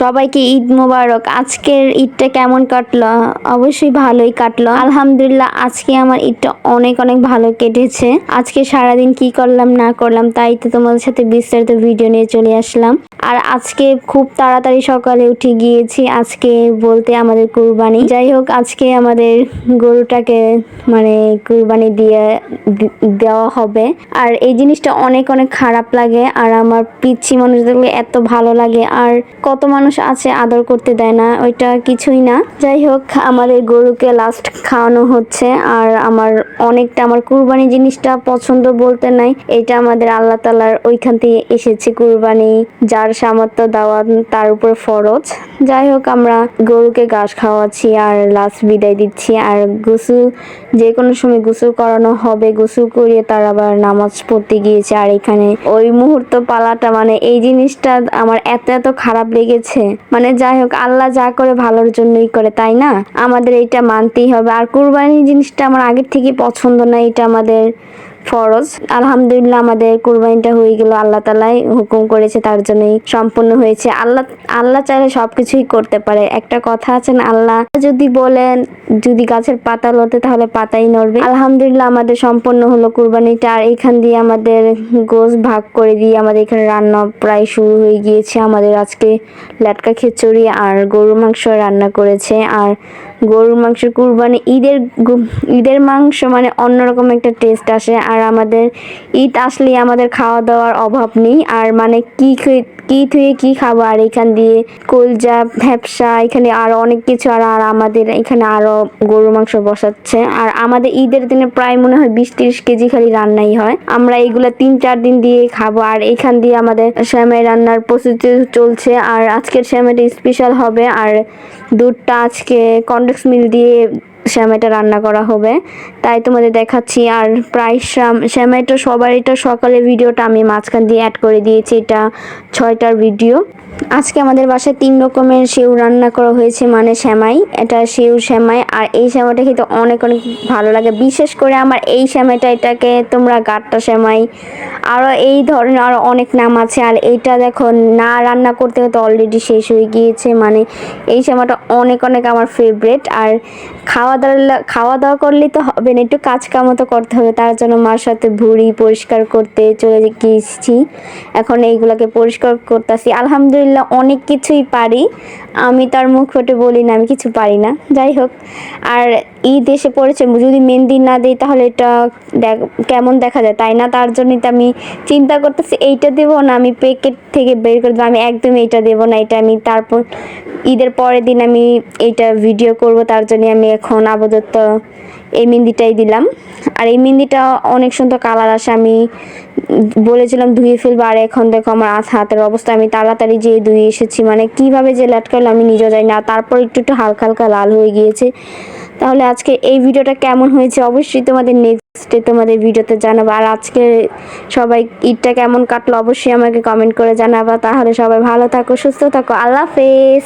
সবাইকে ঈদ মোবারক। আজকের ঈদটা কেমন কাটলো? অবশ্যই ভালোই কাটলো। আলহামদুলিল্লাহ, আজকে আমার ঈদটা অনেক অনেক ভালো কেটেছে। আজকে সারাদিন কি করলাম, না করলাম, তাই তো তোমাদের সাথে বিস্তারিত ভিডিও নিয়ে চলে আসলাম। আর আজকে খুব তাড়াতাড়ি সকালে উঠে গিয়েছি। আজকে বলতে আমাদের কুরবানি। যাই হোক, আজকে আমাদের গরুটাকে মানে কুরবানি দিয়ে দেওয়া হবে। আর এই জিনিসটা অনেক অনেক খারাপ লাগে। আর আমার পিচ্ছি মানুষ দেখলে এত ভালো লাগে। আর কত মানুষ আছে, আদর করতে দেয় না, ওইটা কিছুই না। যাই হোক আমাদের গরুকে লাস্ট খাওয়ানো হচ্ছে, আর আমার অনেকটা আমার কুরবানি জিনিসটা পছন্দ বলতে নাই। এটা আমাদের আল্লাহ তালার ওইখান থেকে এসেছে কুরবানি, যার সামর্থ্য দেওয়া তার উপর ফরজ। যাই হোক, আমরা গরুকে ঘাস খাওয়াচ্ছি আর লাস্ট বিদায় দিচ্ছি। আর গোসল, যে কোনো সময় গোসল করানো হবে, গোসল করিয়ে তার আবার নামাজ পড়তে গিয়েছে। আর এখানে ওই মুহূর্ত পালাটা মানে এই জিনিসটা আমার এত এত খারাপ লেগেছে মানে যাই হোক, আল্লাহ যা করে ভালোর জন্যই করে, তাই না? আমাদের এটা মানতেই হবে। আর কুরবানি জিনিসটা আমার আগের থেকে পছন্দ না এটা আমাদের ফরজ। আলহামদুলিল্লাহ আমাদের কুরবানিটা হয়ে গেল, আল্লাহ তালাই হুকুম করেছে, তার জন্যই সম্পূর্ণ হয়েছে। আল্লাহ আল্লাহ চাইলে সবকিছুই করতে পারে। একটা কথা আছে না, আল্লাহ যদি বলেন, যদি গাছের পাতা লড়তে তাহলে পাতাই নড়বে। আলহামদুলিল্লাহ আমাদের সম্পন্ন হলো কুরবানিটা, আর এখান দিয়ে আমাদের গোশ ভাগ করে দিয়ে আমাদের এখানে রান্না প্রায় শুরু হয়ে গিয়েছে। আমাদের আজকে লাটকা খিচুড়ি আর গরুর মাংস রান্না করেছে। আর গরুর মাংস কুরবানি ঈদের ঈদের মাংস মানে অন্যরকম একটা টেস্ট আসে। আর আমাদের ঈদ আসলে আমাদের খাওয়া দাওয়ার অভাব নেই। আর মানে কি কি থুয়ে কি খাব? আর এখান দিয়ে কলজা ভ্যাপসা, এখানে আরও অনেক কিছু আর আর আমাদের এখানে আরও গরুর মাংস বসাচ্ছে। আর আমাদের ঈদের দিনে প্রায় মনে হয় বিশ তিরিশ কেজি খালি রান্নাই হয়। আমরা এগুলা তিন চার দিন দিয়ে খাব। আর এখান দিয়ে আমাদের শ্যামাই রান্নার প্রস্তুতি চলছে। আর আজকের শ্যামাইটা স্পেশাল হবে। আর দুধটা আজকে কন্ডেক্স মিল দিয়ে শ্যামাইটা রান্না করা হবে। তাই তোমাদের দেখাচ্ছি, আর প্রায় শ্যাম- শ্যামাইটা সবারইটা সকালে ভিডিওটা আমি মাঝখান দিয়ে অ্যাড করে দিয়েছি, এটা ছয়টার ভিডিও আজকে আমাদের বাসায় তিন রকমের সেউ রান্না করা হয়েছে মানে শ্যামাই। এটা সেউ শ্যামাই, আর এই শ্যামাইটা খেতে অনেক অনেক ভালো লাগে। বিশেষ করে আমার এই শ্যামাইটা, এটাকে তোমরা গাট্টা শ্যামাই আরও এই ধরনের আরও অনেক নাম আছে। আর এইটা দেখো, না রান্না করতে করতে অলরেডি শেষ হয়ে গিয়েছে। মানে এই শ্যামাটা অনেক অনেক আমার ফেভারেট আর খাওয়া দাওয়া খাওয়া দাওয়া করলেই তো হবে না, একটু কাজ কামও তো করতে হবে। তার জন্য মার সাথে ভুড়ি পরিষ্কার করতে চলে গিয়েছি। এখন এইগুলোকে পরিষ্কার করতেছি। আলহামদুলিল্লাহ অনেক কিছুই পারি। আমি তার মুখ ফুটে বলি না, আমি কিছু পারি না। যাই হোক, আর ঈদ এসে পড়েছে, যদি মেহেন্দি না দিই তাহলে এটা কেমন দেখা যায়, তাই না? তার জন্যই তো আমি চিন্তা করতেছি, এইটা দেবো না, আমি প্যাকেট থেকে বের করে দেবো, আমি একদম এইটা দেবো না, এটা আমি তারপর, ঈদের পরের দিন আমি এইটা ভিডিও করব, তার জন্য আমি এখন আপাতত এই মেহেন্দিটাই দিলাম। আর এই মেহেন্দিটা অনেক সুন্দর কালার আসে, আমি বলেছিলাম ধুয়ে ফেলব, আর এখন দেখো আমার হাত, হাতের অবস্থা, আমি তাড়াতাড়ি যেয়ে ধুয়ে এসেছি মানে কীভাবে যে লাটকালো আমি নিজেও জানি না তারপর একটু একটু হালকা হালকা লাল হয়ে গিয়েছে, তাহলে আজকে এই ভিডিওটা কেমন হয়েছে অবশ্যই তোমাদের নেক্সটে তোমাদের ভিডিওতে জানাব। আর আজকে সবাই ঈদটা কেমন কাটলো অবশ্যই আমাকে কমেন্ট করে জানাবা। তাহলে সবাই ভালো থাকো, সুস্থ থাকো। আল্লাহ হাফেজ।